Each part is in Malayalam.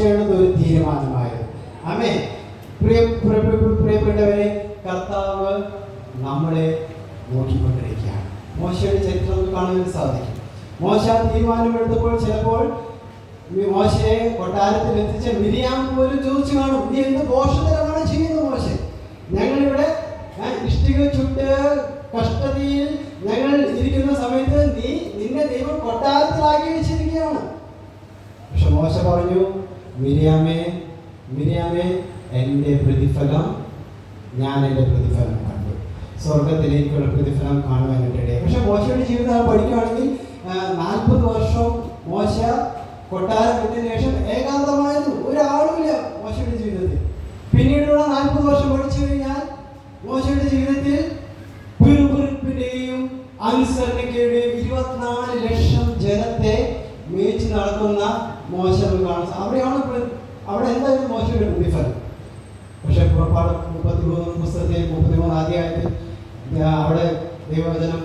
മോശയുടെ ഒരു തീരുമാനമായിരുന്നു. അമേ പ്രിയ പ്രിയ- പ്രിയ- പ്രിയപ്പെട്ടവരെ കർത്താവ് നമ്മളെ നോക്കിക്കൊണ്ടിരിക്കുകയാണ്. മോശയുടെ ചരിത്രം നമുക്ക് കാണാൻ സാധിക്കും. മോശ തീരുമാനമെടുത്തപ്പോൾ ചിലപ്പോൾ മോശയെ കൊട്ടാരത്തിൽ എത്തിച്ച മിരിയാം പോലും ചോദിച്ചു കാണും നീ എന്ത് ദോഷതരമാണ് ചെയ്യുന്നത് മോശ? ഞങ്ങളിവിടെ ഇഷ്ടിക ചുട്ട് കഷ്ടതയിൽ ഞങ്ങൾ ഇരിക്കുന്ന സമയത്ത് നീ നിന്നെ ദൈവം കൊട്ടാരത്തിലാക്കി വെച്ചിരിക്കുകയാണ്. പക്ഷെ മോശ പറഞ്ഞു മിരിയാമേ മിരിയാമേ എന്റെ പ്രതിഫലം ഞാൻ എന്റെ പ്രതിഫലം കണ്ടു. സ്വർഗത്തിലേക്കുള്ള പ്രതിഫലം കാണുവാൻ ഇടയായി. പക്ഷെ മോശയുടെ ജീവിതം പഠിക്കുകയാണെങ്കിൽ നാൽപ്പത് വർഷം മോശ കൊട്ടാരം വിട്ടതിന് ശേഷം ഏകാന്തമായിരുന്നു. ഒരാളുമില്ല മോശയുടെ ജീവിതത്തിൽ. പിന്നീടുള്ള നാൽപ്പത് വർഷം പഠിച്ചു കഴിഞ്ഞാൽ മോശയുടെ ജീവിതത്തിൽ പിറുപിറുപ്പിന്റെയും അനുസരണയ്ക്കുടെയും ഇരുപത്തിനാല് ലക്ഷം ജനത്തെ മേച്ച് നടക്കുന്ന മോശം കാണുന്നത് കാണാം അവിടെയാണ് അവിടെ എന്തായാലും മോശയുടെ പ്രതിഫലം പക്ഷെ പുറപ്പാട് മുപ്പത്തിമൂന്ന് പുസ്തകത്തിൽ മുപ്പത്തിമൂന്ന് മൂന്ന് ആദ്യമായിട്ട് അവിടെ ദൈവവചനം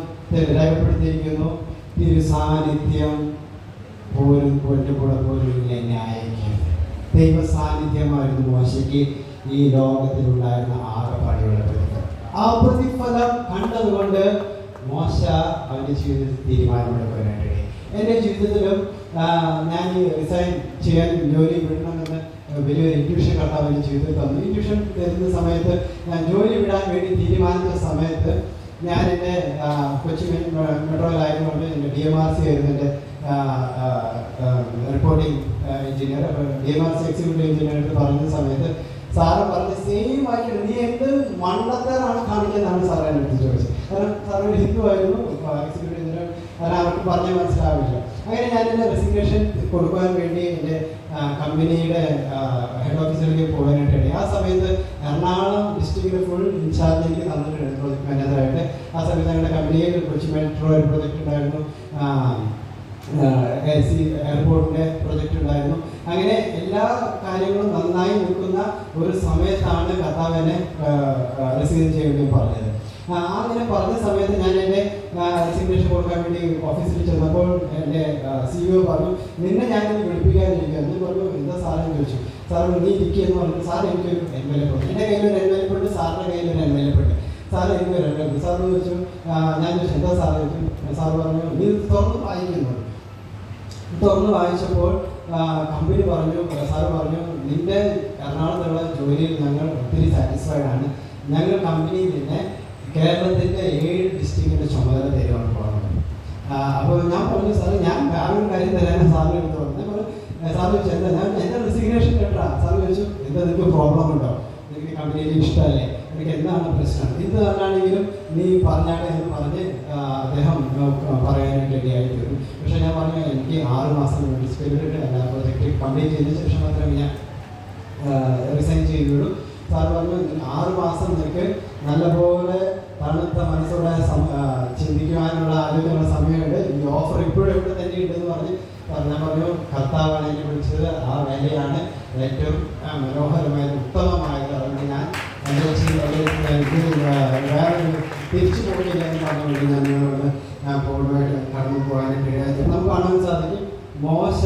രേഖപ്പെടുത്തിയിരിക്കുന്നു. തിരു സാന്നിധ്യം പോലും കൂടെ പോരും എന്നെ അയക്കുന്നത് ദൈവ സാന്നിധ്യമായിരുന്നു മോശയ്ക്ക് ഈ ലോകത്തിലുണ്ടായിരുന്ന ആകെപ്പാടിയുള്ള ആ പ്രതിഫലം കണ്ടതുകൊണ്ട് മോശ അവന്റെ ജീവിതത്തിൽ തീരുമാനമെടുക്കാനായിട്ടിടയായി എന്റെ ജീവിതത്തിലും ഞാൻ റിസൈൻ ചെയ്യാൻ ജോലി വിടണമെന്ന് വലിയൊരു ഇൻഡ്യൂഷൻ കർത്താവ് എന്റെ ജീവിതത്തിൽ തന്നു. ഇൻഡ്യൂഷൻ തരുന്ന സമയത്ത് ഞാൻ ജോലി വിടാൻ വേണ്ടി തീരുമാനിച്ച സമയത്ത് ഞാൻ എന്റെ കൊച്ചി മെട്രോയിലായതുകൊണ്ട് എന്റെ ഡി എം ആർ സി ആയിരുന്നു എന്റെ reporting engineer D M R C executive engineer പറഞ്ഞ സമയത്ത് സാറ് പറഞ്ഞ് സെയിം ആയിട്ട് നീ എന്ത് മണ്ടത്തരാണ് കാണിക്കുന്നതാണ് സാറ് എന്നെ ചോദിച്ചത്. കാരണം സാർ ഒരു ഹിന്ദു ആയിരുന്നു എക്സിക്യൂട്ടീവ് എഞ്ചിനീയർ കാരണം അവർക്ക് പറഞ്ഞ് മനസ്സിലാവില്ല. അങ്ങനെ ഞാൻ എന്റെ റെസിഗ്നേഷൻ കൊടുക്കാൻ വേണ്ടി എന്റെ കമ്പനിയുടെ ഹെഡ് ഓഫീസിലേക്ക് പോകാനായിട്ടാണ്. ആ സമയത്ത് എറണാകുളം ഡിസ്ട്രിക്റ്റിൽ ഫുൾ ഇൻചാർജ് എനിക്ക് തന്നിട്ടുണ്ട് പ്രോജക്ട് മാനേജറായിട്ട് ആ സമയത്ത് ഞങ്ങളുടെ കമ്പനിയിൽ കൊച്ചി മെട്രോ ഒരു പ്രൊജക്റ്റ് ഉണ്ടായിരുന്നു. എ സി എയർപോർട്ടിന്റെ പ്രൊജക്റ്റ് ഉണ്ടായിരുന്നു. അങ്ങനെ എല്ലാ കാര്യങ്ങളും നന്നായി നിൽക്കുന്ന ഒരു സമയത്താണ് കർത്താവിനെ റിസീവ് ചെയ്യേണ്ടി പറഞ്ഞത്. അങ്ങനെ പറഞ്ഞ സമയത്ത് ഞാൻ എന്റെ റെസിഗ്നേഷൻ കൊടുക്കാൻ വേണ്ടി ഓഫീസിൽ ചെന്നപ്പോൾ എന്റെ സിഇഒ പറഞ്ഞു നിന്നെ ഞാനിന്ന് വിളിപ്പിക്കാനിരിക്കുക എന്ന് പറഞ്ഞു എന്താ സാറെന്ന് ചോദിച്ചു. സാർ നീ ഇരിക്കുക എന്ന് പറഞ്ഞു. സാർ എനിക്കൊരു പറഞ്ഞു എന്റെ കയ്യിൽ ഒരു എം എൽ എ എൻവലപ്പുണ്ട് സാറിന്റെ കയ്യിൽ ഒരു എം എൽ എ എൻവലപ്പുണ്ട് സാർ എനിക്ക് ഒരു എം എൽ എ സാർ ചോദിച്ചു ഞാൻ ചോദിച്ചു എന്താ സാർ ചോദിച്ചു. സാർ പറഞ്ഞു നീ തുറന്ന് വായിക്കുന്നു തുറന്ന് വായിച്ചപ്പോൾ കമ്പനി പറഞ്ഞു സാറ് പറഞ്ഞു നിന്റെ എറണാകുളത്തുള്ള ജോലിയിൽ ഞങ്ങൾ ഒത്തിരി സാറ്റിസ്ഫൈഡ് ആണ്. ഞങ്ങൾ കമ്പനിയിൽ നിന്നെ കേരളത്തിന്റെ ഏഴ് ഡിസ്ട്രിക്റ്റിന്റെ ചുമതല തരുവാണ് പോകുന്നത് അപ്പോൾ ഞാൻ പറഞ്ഞു സാറ് ഞാൻ വേറൊരു കാര്യം തരാൻ സാറിന് എടുത്ത് പറഞ്ഞു സാർ ചോദിച്ചു എന്താ ഞാൻ എന്റെ റെസിഗ്നേഷൻ ലെറ്ററാ സാർ ചോദിച്ചു എന്താ നിങ്ങൾക്ക് പ്രോബ്ലം ഉണ്ടോ? നിനക്ക് കമ്പനിയിൽ ഇഷ്ടമല്ലേ? എനിക്ക് എന്താണ് പ്രശ്നം? ഇത് പറഞ്ഞാണെങ്കിലും നീ പറഞ്ഞാട്ടെ എന്ന് പറഞ്ഞ് അദ്ദേഹം പറയാനായിട്ട് റെഡിയായി തീർന്നു പക്ഷേ ഞാൻ പറഞ്ഞു എനിക്ക് ആറ് മാസം നോട്ടീസ് പീരീഡ് പ്രൊജക്റ്റ് കംപ്ലീറ്റ് ചെയ്ത ശേഷം മാത്രമേ ഞാൻ റിസൈൻ ചെയ്യുകയുള്ളൂ സാർ പറഞ്ഞു ആറ് മാസം നിനക്ക് നല്ലപോലെ തണുത്ത മനസ്സോടെ ചിന്തിക്കുവാനുള്ള ആരോഗ്യമുള്ള സമയമുണ്ട്. ഈ ഓഫർ ഇപ്പോഴും ഇവിടെ തന്നെ ഉണ്ടെന്ന് പറഞ്ഞ് പറഞ്ഞാൽ പറഞ്ഞു. കർത്താവാണ് എനിക്ക് വിളിച്ചത്. ആ വേലയാണ് ഏറ്റവും മനോഹരമായ ഉത്തമമായത് അതുകൊണ്ട് ഞാൻ എന്റെ വേറൊരു തിരിച്ചു പോകുന്നില്ല എന്ന് പറഞ്ഞുകൊണ്ട് ഞാൻ നിങ്ങളോട് പോകുന്നതായിട്ട് കടന്നു പോകാനും ഇടയാക്കി നമുക്ക് കാണാൻ സാധിക്കും. മോശ